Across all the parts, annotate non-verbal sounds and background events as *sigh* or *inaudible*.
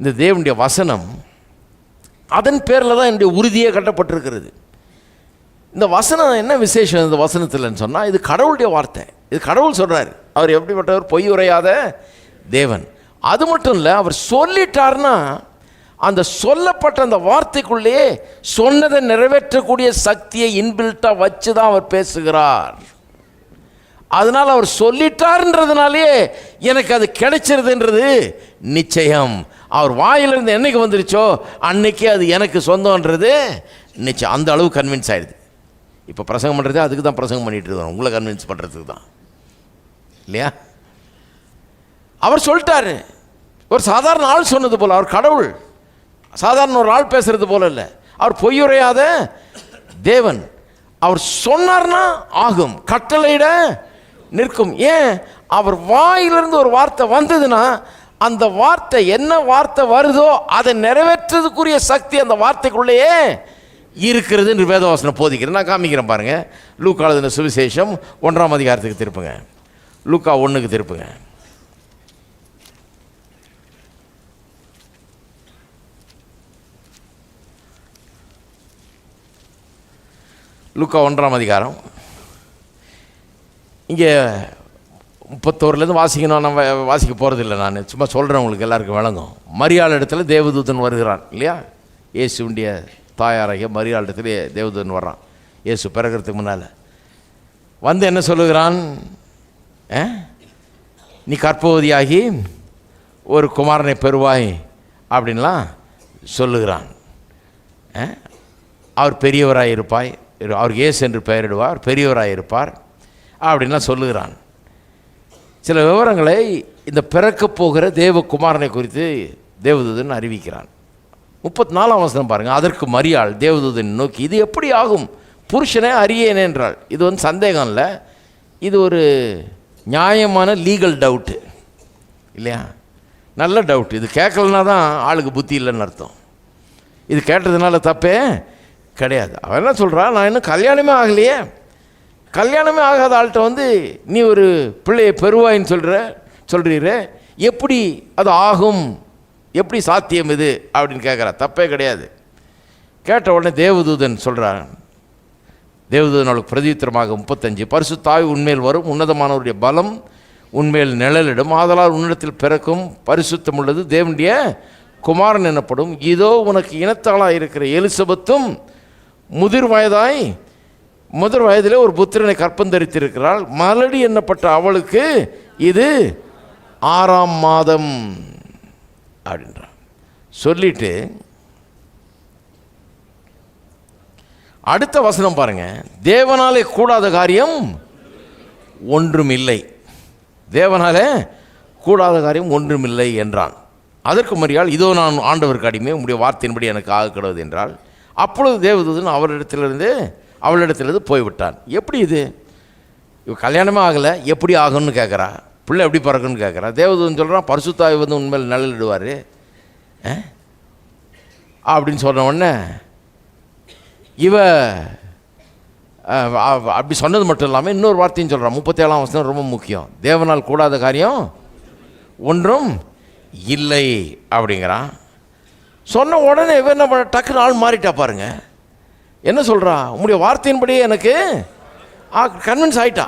இந்த தேவனுடைய வசனம் அதன் பேரில் தான் என்னுடைய உறுதியே கட்டப்பட்டிருக்கிறது. இந்த வசனம் என்ன விசேஷம் இந்த வசனத்தில்னு சொன்னால் இது கடவுளுடைய வார்த்தை. இது கடவுள் சொல்கிறார் அவர் எப்படிப்பட்டவர்? பொய் உரையாத தேவன். அது மட்டும் இல்லை அவர் சொல்லிட்டார்னா அந்த சொல்லப்பட்ட அந்த வார்த்தைக்குள்ளேயே சொன்னதை நிறைவேற்றக்கூடிய சக்தியை இன்பில்ட்டாக வச்சு தான் அவர் பேசுகிறார். அதனால் அவர் சொல்லிட்டார்ன்றதுனாலே எனக்கு அது கிடைச்சிருதுன்றது நிச்சயம். அவர் வாயிலிருந்து என்றைக்கு வந்துருச்சோ அன்னைக்கு அது எனக்கு சொந்தம்ன்றது நிச்சயம். அந்த அளவு கன்வின்ஸ் ஆயிடுது. இப்போ பிரசங்கம் பண்ணுறதே அதுக்கு தான் பிரசங்கம் பண்ணிட்டு இருக்கோம். உங்களை கன்வின்ஸ் பண்ணுறதுக்கு தான். இல்லையா? அவர் சொல்லிட்டாரு. ஒரு சாதாரண ஆள் சொன்னது போல். அவர் கடவுள். சாதாரண ஒரு ஆள் பேசுறது போல இல்லை. அவர் பொய்யுரையாத தேவன். அவர் சொன்னார்னா ஆகும். கட்டளையிட நிற்கும். ஏன்? அவர் வாயிலிருந்து ஒரு வார்த்தை வந்ததுன்னா அந்த வார்த்தை என்ன வார்த்தை வருதோ அதை நிறைவேற்றுறதுக்குரிய சக்தி அந்த வார்த்தைக்குள்ளேயே இருக்கிறது என்று வேதவாசனம் போதிக்கிறேன் நான் காமிக்கிறேன் பாருங்கள் லூக்கா எழுதின சுவிசேஷம் ஒன்றாம் அதிகாரத்துக்கு திருப்புங்க. லூக்கா ஒன்றுக்கு திருப்புங்க. லூக்கா ஒன்றாம் அதிகாரம். இங்கே முப்பத்தோருலேருந்து வாசிக்கணும் நம்ம வாசிக்க போகிறதில்ல நான். சும்மா சொல்கிறேன் உங்களுக்கு எல்லாருக்கும் விளங்கும் மரியாள் இடத்துல தேவதூதன் வருகிறான் இல்லையா? இயேசுடைய தாயாராகிய மரியாள் இடத்துல தேவதூதன் வர்றான். இயேசு பிறக்கிறதுக்கு முன்னால். வந்து என்ன சொல்லுகிறான்? ஆ? நீ கற்பவதியாகி ஒரு குமாரனை பெறுவாய் அப்படின்லாம் சொல்லுகிறான். ஆ? அவர் பெரியவராக இருப்பாய் அவர் அவருக்கு இயேசு என்று பெயரிடுவார் பெரியவராக இருப்பார் அப்படின்லாம் சொல்லுகிறான். சில விவரங்களை இந்த பிறக்கப் போகிற தேவகுமாரனை குறித்து தேவதூதன் அறிவிக்கிறான். முப்பத்தி நாலாம் வசனம் பாருங்கள் அதற்கு மரியாள் தேவதூதன் நோக்கி இது எப்படி ஆகும் புருஷனே அறியேன் என்றாள். இது வந்து சந்தேகம் இல்லை. இது ஒரு நியாயமான லீகல் டவுட்டு இல்லையா? நல்ல டவுட் இது கேட்கலனா தான் ஆளுக்கு புத்தி இல்லைன்னு அர்த்தம். இது கேட்டதுனால தப்பே கிடையாது. அவன் என்ன சொல்கிறான் நான் இன்னும் கல்யாணமே ஆகலையே. கல்யாணமே ஆகாத ஆள்கிட்ட வந்து நீ ஒரு பிள்ளையை பெறுவாயின்னு சொல்கிற சொல்கிறீரு எப்படி அது ஆகும்? எப்படி சாத்தியம் இது? அப்படின்னு கேட்குறா தப்பே கிடையாது. கேட்ட உடனே தேவதூதன் சொல்கிறான் தேவதூதன் அவளுக்கு பிரதியுத்தரமாக முப்பத்தஞ்சு. பரிசு தாய் உண்மையில் வரும் உன்னதமானவருடைய பலம் உண்மையில் நிழலிடும். ஆதலால் உன்னிடத்தில் பிறக்கும் பரிசுத்தம் உள்ளது. தேவனுடைய குமாரன் எனப்படும். இதோ உனக்கு இனத்தாளாக இருக்கிற எலிசபத்தும் முதிர் வயதாய் முதல் வயதிலே ஒரு புத்திரனை கற்பந்தரித்திருக்கிறாள் மலடி என்னப்பட்ட அவளுக்கு? இது ஆறாம் மாதம் அப்படின்றான். சொல்லிட்டு அடுத்த வசனம் பாருங்க. தேவனாலே கூடாத காரியம் ஒன்றுமில்லை. தேவனாலே கூடாத காரியம் ஒன்றுமில்லை என்றான். அதற்கு மறியால் இதோ நான் ஆண்டவருக்கு அடிமை உங்களுடைய வார்த்தையின்படி எனக்கு ஆக என்றால் அப்பொழுது தேவதூதன் அவரிடத்திலிருந்து அவளிடத்துலேருந்து போய்விட்டான். எப்படி இது? இவ கல்யாணமே ஆகலை எப்படி ஆகும்னு கேட்குறா பிள்ளை எப்படி பிறக்குன்னு கேட்குறா தேவதூதன் சொல்கிறான் பரிசுத்தாய் வந்து உண்மையில் நல்லிடுவார். அப்படின்னு சொன்ன உடனே இவ அப்படி சொன்னது மட்டும் இல்லாமல் இன்னொரு வார்த்தையும் சொல்கிறான் முப்பத்தேழாம் வசனம் ரொம்ப முக்கியம். தேவனால் கூடாத காரியம் ஒன்றும் இல்லை. அப்படிங்கிறான். சொன்ன உடனே இவன் என்ன டக்குன்னு ஆள் மாறிட்டா பாருங்கள் என்ன சொல்கிறா உங்களுடைய வார்த்தையின்படியே எனக்கு கன்வின்ஸ் ஆகிட்டா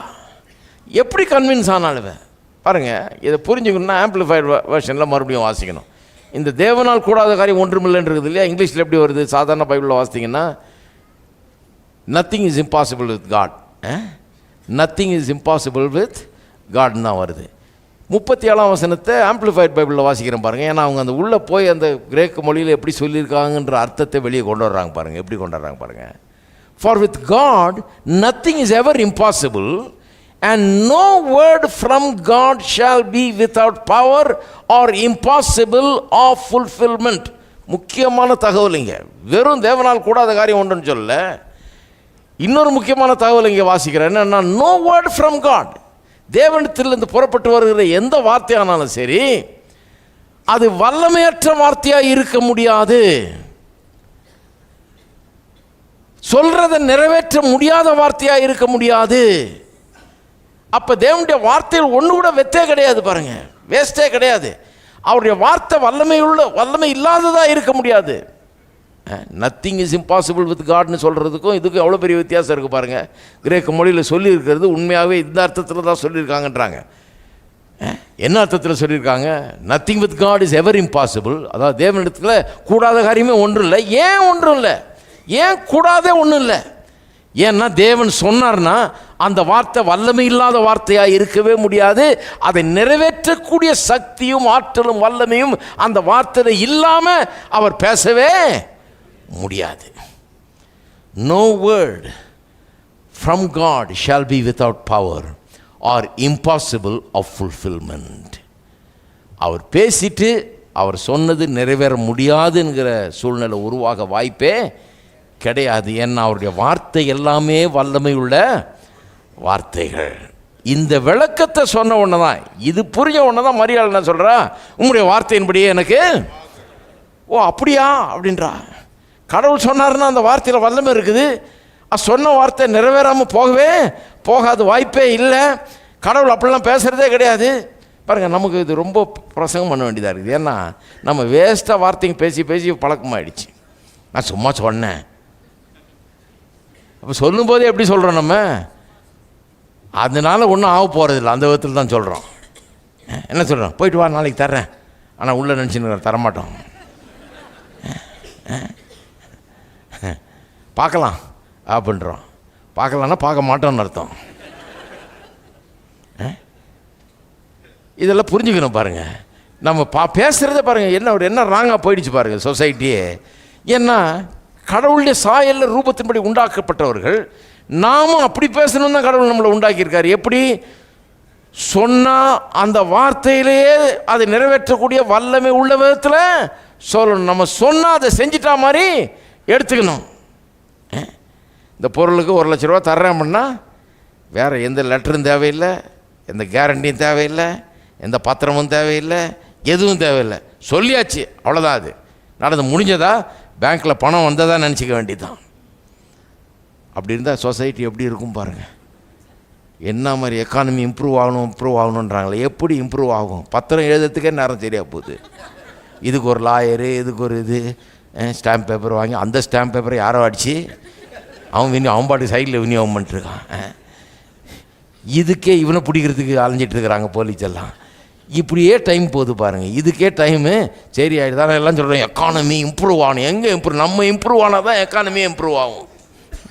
எப்படி கன்வின்ஸ் ஆனாலும் பாருங்கள் இதை புரிஞ்சுக்கணும்னா ஆம்பிளிஃபைடு வேர்ஷனில் மறுபடியும் வாசிக்கணும். இந்த தேவனால் கூடாத காரியம் ஒன்றுமில்லைன்னு இருக்குது இல்லையா? இங்கிலீஷில் எப்படி வருது? சாதாரண பைபிளில் வாசித்தீங்கன்னா nothing is impossible with God nothing is impossible with காட்னு தான் வருது. முப்பத்தி ஏழாம் வசனத்தை ஆம்பிளிஃபைட் பைபிளில் வாசிக்கிறேன் பாருங்கள் ஏன்னா அவங்க அந்த உள்ளே போய் அந்த கிரேக்க மொழியில் எப்படி சொல்லியிருக்காங்கன்ற அர்த்தத்தை வெளியே கொண்டு வர்றாங்க பாருங்கள் எப்படி கொண்டு வர்றாங்க பாருங்கள் for with God nothing is ever impossible and no word from God shall be without power or impossible of fulfilment முக்கியமான தகவல் இங்கே. வெறும் தேவனால் கூடாத காரியம் ஒன்றுன்னு சொல்ல இன்னொரு முக்கியமான தகவல் இங்கே வாசிக்கிறேன். என்னன்னா நோ வேர்ட் ஃப்ரம் காட் தேவனத்திலிருந்து புறப்பட்டு வருகிற எந்த வார்த்தையானாலும் சரி அது வல்லமையற்ற வார்த்தையாக இருக்க முடியாது. சொல்றதை நிறைவேற்ற முடியாத வார்த்தையாக இருக்க முடியாது. அப்போ தேவனுடைய வார்த்தையில் ஒன்று கூட வெத்தே கிடையாது பாருங்க. வேஸ்டே கிடையாது. அவருடைய வார்த்தை வல்லமை உள்ள வல்லமை இல்லாததாக இருக்க முடியாது. நத்திங் இஸ் இம்பாசிபிள் வித் காட்னு சொல்கிறதுக்கும் இதுக்கும் எவ்வளோ பெரிய வித்தியாசம் இருக்குது பாருங்கள் கிரேக்க மொழியில் சொல்லியிருக்கிறது உண்மையாகவே இந்த அர்த்தத்தில் தான் சொல்லியிருக்காங்கன்றாங்க. என்ன அர்த்தத்தில் சொல்லியிருக்காங்க? Nothing with God is ever impossible அதாவது தேவனிடத்தில் கூடாத காரியமே ஒன்றும் இல்லை. ஏன் ஒன்றும் இல்லை? ஏன் கூடாதே ஒன்றும் இல்லை? ஏன்னா தேவன் சொன்னார்னா அந்த வார்த்தை வல்லமை இல்லாத வார்த்தையாக இருக்கவே முடியாது. அதை நிறைவேற்றக்கூடிய சக்தியும் ஆற்றலும் வல்லமையும் அந்த வார்த்தையில் இல்லாமல் அவர் பேசவே முடியாது. No word from God shall be without power or impossible of fulfilment அவர் பேசிட்டு அவர் சொன்னது நிறைவேற முடியாதுங்கிற சூழ்நிலை உருவாக வாய்ப்பே கிடையாது. ஏன்னா அவருடைய வார்த்தை எல்லாமே வல்லமை உள்ள வார்த்தைகள். இந்த விளக்கத்தை சொன்ன ஒன்று தான் இது புரிஞ்ச ஒன்று தான் மரியாதை என்ன சொல்கிறா உங்களுடைய வார்த்தையின்படியே எனக்கு ஓ அப்படியா? அப்படின்றா. கடவுள் சொன்னாருன்னா அந்த வார்த்தையில் வல்லமை இருக்குது. சொன்ன வார்த்தை நிறைவேறாமல் போகவே போகாத வாய்ப்பே இல்லை. கடவுள் அப்படிலாம் பேசுகிறதே கிடையாது. பாருங்கள் நமக்கு இது ரொம்ப பிரசங்கம் பண்ண வேண்டியதாக இருக்குது. ஏன்னா நம்ம வேஸ்ட்டாக வார்த்தைங்க பேசி பேசி பழக்கமாயிடுச்சு. நான் சும்மா சொன்னேன். அப்போ சொல்லும்போதே எப்படி சொல்கிறோம் நம்ம? அதனால ஒன்றும் ஆக போகிறதில்ல அந்த விதத்தில் தான் சொல்கிறோம் என்ன சொல்கிறோம் போயிட்டு வா நாளைக்கு தர்றேன். ஆனால் உள்ளே நினச்சின்னு தரமாட்டோம். பார்க்கலாம். அப்படின்றோம். பார்க்கலான்னா பார்க்க மாட்டோம்னு அர்த்தம். இதெல்லாம் புரிஞ்சுக்கணும் பாருங்கள் நம்ம பா பேசுகிறத பாருங்கள் என்ன ஒரு என்ன ராங்காக போயிடுச்சு பாருங்கள் சொசைட்டியே ஏன்னா கடவுளுடைய சாயல்ல ரூபத்தின்படி உண்டாக்கப்பட்டவர்கள் நாமும் அப்படி பேசணும் தான் கடவுள் நம்மளை உண்டாக்கியிருக்காரு. எப்படி? சொன்னால் அந்த வார்த்தையிலேயே அதை நிறைவேற்றக்கூடிய வல்லமை உள்ள விதத்தில் சொல்லணும். நம்ம சொன்னால் அதை செஞ்சிட்டா மாதிரி எடுத்துக்கணும். இந்த பொருளுக்கு ஒரு லட்ச ரூபா தர்றேன் வேறு எந்த லெட்டரும் தேவையில்லை எந்த கேரண்டியும் தேவையில்லை எந்த பத்திரமும் தேவையில்லை எதுவும் தேவையில்லை. சொல்லியாச்சு அவ்வளோதான் அது. நடந்து முடிஞ்சதா? பேங்க்கில் பணம் வந்ததா நினச்சிக்க வேண்டியதுதான். அப்படி இருந்தால் சொசைட்டி எப்படி இருக்கும் பாருங்கள் என்ன மாதிரி எக்கானமி இம்ப்ரூவ் ஆகணும் இம்ப்ரூவ் ஆகணுன்றாங்களே எப்படி இம்ப்ரூவ் ஆகும்? பத்திரம் எழுதுறதுக்கே நேரம் சரியாக போகுது. இதுக்கு ஒரு லாயரு இதுக்கு ஒரு இது ஸ்டாம்ப் பேப்பர் வாங்கி அந்த ஸ்டாம்ப் பேப்பரை யாரோ அடித்து அவன் வினி அவன் பாட்டு சைடில் விநியோகம் பண்ணிட்டுருக்கான். இதுக்கே இவனை பிடிக்கிறதுக்கு அலைஞ்சிட்டு இருக்கிறாங்க போலீஸ் எல்லாம். இப்படியே டைம் போகுது பாருங்கள் இதுக்கே டைமு சரி ஆகிடுதான் எல்லாம் சொல்கிறேன் எக்கானமி இம்ப்ரூவ் ஆகணும் எங்கே இம்ப்ரூவ் நம்ம இம்ப்ரூவ் ஆனால் தான் எக்கானமி இம்ப்ரூவ் ஆகும்.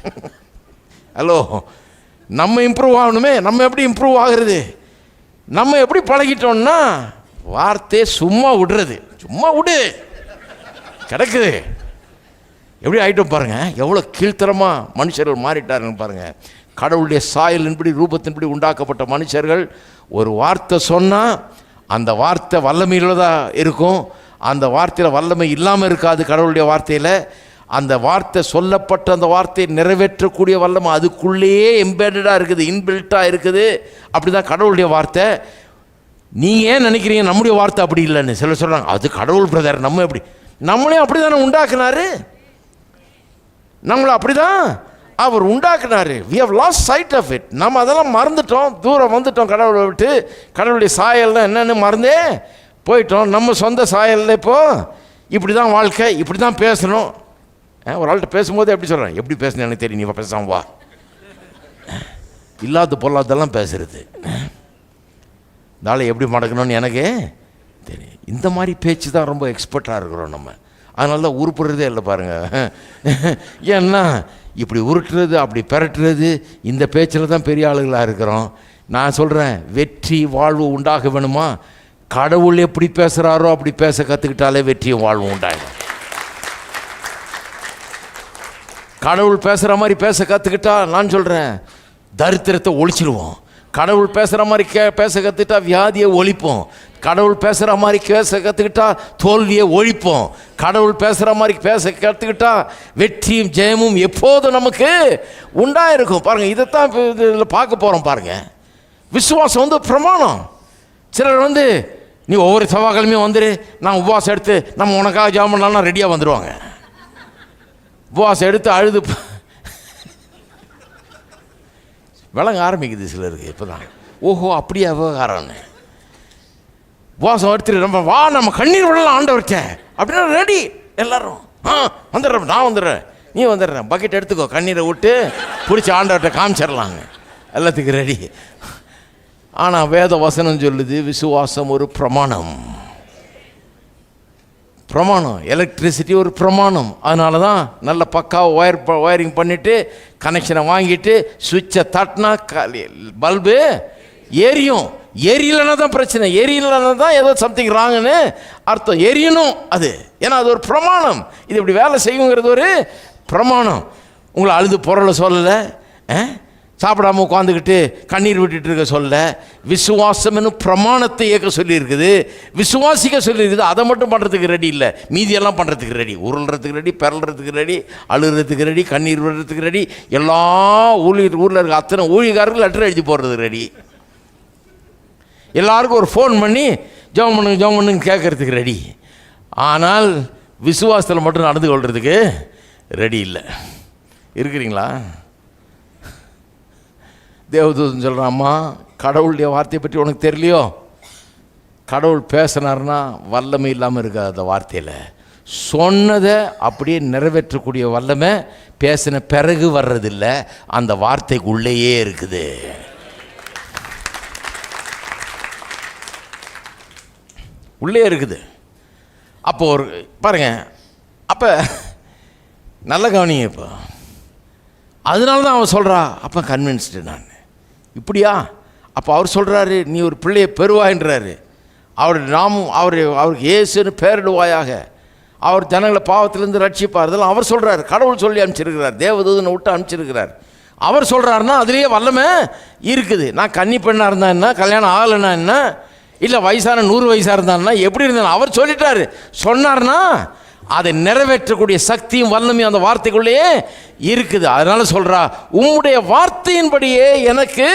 *laughs* ஹலோ நம்ம இம்ப்ரூவ் ஆகணுமே. நம்ம எப்படி இம்ப்ரூவ் ஆகுறது? நம்ம எப்படி பழகிட்டோம்னா வார்த்தையை சும்மா விடுறது. சும்மா விடு. கிடக்குது. எப்படி ஆகிட்டோம் பாருங்கள் எவ்வளோ கீழ்த்தரமாக மனுஷர்கள் மாறிட்டாருன்னு பாருங்கள் கடவுளுடைய சாயலின்படி ரூபத்தின்படி உண்டாக்கப்பட்ட மனுஷர்கள் ஒரு வார்த்தை சொன்னால் அந்த வார்த்தை வல்லமையுள்ளதாக இருக்கும். அந்த வார்த்தையில் வல்லமை இல்லாமல் இருக்காது கடவுளுடைய வார்த்தையில். அந்த வார்த்தை சொல்லப்பட்ட அந்த வார்த்தையை நிறைவேற்றக்கூடிய வல்லமை அதுக்குள்ளேயே எம்பேடடாக இருக்குது இன்பில்ட்டாக இருக்குது. அப்படி தான் கடவுளுடைய வார்த்தை. நீங்கள் ஏன் நினைக்கிறீங்க? நம்முடைய வார்த்தை அப்படி இல்லைன்னு சிலர் சொல்கிறாங்க அது கடவுள் பிரதர் நம்ம எப்படி? நம்மளையும் அப்படி தானே உண்டாக்குனாரு? நம்மளை அப்படி தான் அவர் உண்டாக்குனாரு. We have lost sight of it நம்ம அதெல்லாம் மறந்துட்டோம். தூரம் வந்துட்டோம் கடவுளை விட்டு. கடவுளுடைய சாயல்லாம் என்னென்னு மறந்தே போயிட்டோம். நம்ம சொந்த சாயலில் இப்போது இப்படி தான் வாழ்க்கை இப்படி தான் பேசணும் ஒரு ஆள்கிட்ட பேசும்போது எப்படி சொல்கிறேன் எப்படி பேசணும் எனக்கு தெரியும். நீ பேசாம வா. இல்லாத பொல்லாதெல்லாம் பேசுறது. இந்த ஆளை எப்படி மடக்கணும்னு எனக்கு தெரியும். இந்த மாதிரி பேச்சு தான் ரொம்ப எக்ஸ்பர்ட்டாக இருக்கிறோம் நம்ம. அதனால தான் உருப்புறதே இல்லை பாருங்கள் ஏன்னா இப்படி உருட்டுறது அப்படி பெரட்டுறது இந்த பேச்சில் தான் பெரிய ஆளுகளாக இருக்கிறோம். நான் சொல்கிறேன் வெற்றி வாழ்வு உண்டாக வேணுமா? கடவுள் எப்படி பேசுகிறாரோ அப்படி பேச கற்றுக்கிட்டாலே வெற்றியும் வாழ்வும் உண்டாகும் கடவுள் பேசுகிற மாதிரி பேச கற்றுக்கிட்டா நான் சொல்கிறேன் தரித்திரத்தை ஒழிச்சிடுவோம் கடவுள் பேசுகிற மாதிரி கே பேச கற்றுக்கிட்டா வியாதியை ஒழிப்போம். கடவுள் பேசுகிற மாதிரி பேச கற்றுக்கிட்டா தோல்வியை ஒழிப்போம். கடவுள் பேசுகிற மாதிரி பேச கற்றுக்கிட்டா வெற்றியும் ஜெயமும் எப்போதும் நமக்கு உண்டாயிருக்கும். பாருங்கள் இதைத்தான் இப்போ இதில் பார்க்க போகிறோம் பாருங்கள் விசுவாசம் வந்து பிரமாணம். சிலர் வந்து நீ ஒவ்வொரு செவ்வாய்க்கிழமையும் வந்துரு நான் உபவாசம் எடுத்து நம்ம உனக்காக ஜாம் பண்ணலாம் ரெடியாக வந்துடுவாங்க உபவாசம் எடுத்து அழுது விளங்க ஆரம்பிக்குது சிலருக்கு இப்போ தான் ஓஹோ அப்படியே விவகாரம்னு வாசம் எடுத்துட்டு நம்ம வா நம்ம கண்ணீர் விடலாம் ஆண்டவர்கிட்ட. அப்படின்னா ரெடி எல்லாரும் ஆ வந்துடுறேன் நான் வந்துடுறேன். நீ வந்துடுறேன். பக்கெட் எடுத்துக்கோ கண்ணீரை விட்டு பிடிச்சி ஆண்டவர்கிட்ட காமிச்சிடலாங்க. எல்லாத்துக்கும் ரெடி ஆனால் வேத வசனம் சொல்லுது விசுவாசம் ஒரு பிரமாணம். பிரமாணம் எலக்ட்ரிசிட்டி ஒரு பிரமாணம். அதனால தான் நல்ல பக்காவாக ஒயர் ஒயரிங் பண்ணிவிட்டு கனெக்ஷனை வாங்கிட்டு சுவிட்சை தட்டினா பல்பு எரியும் எரியலைன்னா தான் பிரச்சனை எரியலைன்னா தான் ஏதோ சம்திங் ராங்குன்னு அர்த்தம். எரியணும் அது. ஏன்னா அது ஒரு பிரமாணம். இது இப்படி வேலை செய்யுங்கிறது ஒரு பிரமாணம். உங்களை அழுது பொருளை சொல்லலை ஆ? சாப்பிடாம உட்காந்துக்கிட்டு கண்ணீர் விட்டுட்டு இருக்க சொல்ல விசுவாசம்னு பிரமாணத்தை இயக்க சொல்லியிருக்குது. விசுவாசிக்க சொல்லியிருக்குது. அதை மட்டும் பண்ணுறதுக்கு ரெடி இல்லை. மீதியெல்லாம் பண்ணுறதுக்கு ரெடி உருள்றதுக்கு ரெடி பிறல்றதுக்கு ரெடி அழுகிறதுக்கு ரெடி கண்ணீர் விடுறதுக்கு ரெடி எல்லா ஊழியர் ஊரில் இருக்க அத்தனை ஊழியக்காரர்கள் லெட்டர் எழுதி போடுறதுக்கு ரெடி எல்லாருக்கும் ஒரு ஃபோன் பண்ணி ஜெபம் பண்ணுங்க ஜெபம் பண்ணுங்க கேட்கறதுக்கு ரெடி ஆனால் விசுவாசத்தில் மட்டும் நடந்து கொள்கிறதுக்கு ரெடி இல்லை. இருக்கிறீங்களா? தேவதூதன் சொல்கிறான் அம்மா கடவுளுடைய வார்த்தையை பற்றி உனக்கு தெரியலையோ? கடவுள் பேசினார்னா வல்லமை இல்லாமல் இருக்காது அந்த வார்த்தையில். சொன்னதை அப்படியே நிறைவேற்றக்கூடிய வல்லமை பேசின பிறகு வர்றதில்லை. அந்த வார்த்தைக்குள்ளேயே இருக்குது. உள்ளே இருக்குது. அப்போது ஒரு பாருங்கள் அப்போ நல்ல கவனிங்க இப்போ. அதனால தான் அவன் சொல்கிறா அப்போ கன்வின்ஸ்டு நான். இப்படியா? அப்போ அவர் சொல்கிறாரு நீ ஒரு பிள்ளையை பெறுவாயின்றாரு அவர் நாமும் அவர் அவருக்கு ஏசுன்னு பேரிடுவாயாக. அவர் ஜனங்களை பாவத்திலேருந்து ரட்சிப்பார். இதெல்லாம் அவர் சொல்கிறார் கடவுள் சொல்லி அனுப்பிச்சிருக்கிறார். தேவதூதனை விட்டு அனுப்பிச்சிருக்கிறார். அவர் சொல்கிறாருன்னா அதுலேயே வல்லமை இருக்குது. நான் கன்னி பெண்ணாக இருந்தா என்ன? கல்யாணம் ஆகலைன்னா என்ன? இல்லை வயசான நூறு வயசாக இருந்தான்னா எப்படி இருந்தாலும் அவர் சொல்லிட்டாரு. சொன்னார்னா அதை நிறைவேற்றக்கூடிய சக்தியும் வல்லமையும் அந்த வார்த்தைக்குள்ளேயே இருக்குது. அதனால சொல்கிறா உம்முடைய வார்த்தையின்படியே எனக்கு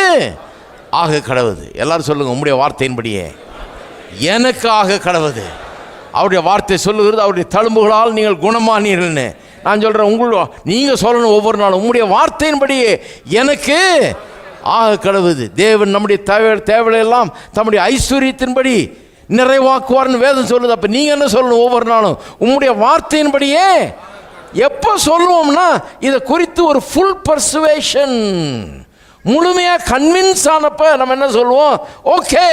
ஆக கடவுது. எல்லாரும் சொல்லுங்கள் உம்முடைய வார்த்தையின்படியே எனக்கு ஆக கடவுது. அவருடைய வார்த்தை சொல்லுகிறது அவருடைய தழும்புகளால் நீங்கள் குணமானீர்கள்னு. நான் சொல்கிறேன் உங்களோட நீங்கள் சொல்லணும் ஒவ்வொரு நாளும் உங்களுடைய வார்த்தையின்படியே எனக்கு ஆக கடவுது. தேவன் நம்முடைய தேவை தேவையெல்லாம் தம்முடைய ஐஸ்வர்யத்தின்படி நிறைவாக்குவார்னு வேதம் சொல்லுது. அப்போ நீங்கள் என்ன சொல்லணும் ஒவ்வொரு நாளும்? உங்களுடைய வார்த்தையின்படியே எப்போ சொல்லுவோம்னா இதை குறித்து ஒரு ஃபுல் பர்சுவேஷன் முழுமையாக கன்வின்ஸ் ஆனப்போ நம்ம என்ன சொல்லுவோம்? ஓகே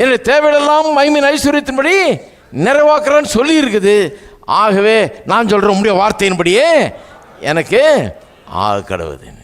என்னுடைய தேவையெல்லாம் மைமின் ஐஸ்வர்யத்தின்படி நிறைவாக்குறேன்னு சொல்லி இருக்குது ஆகவே நான் சொல்கிறேன் உங்களுடைய வார்த்தையின்படியே எனக்கு ஆக கடவுது.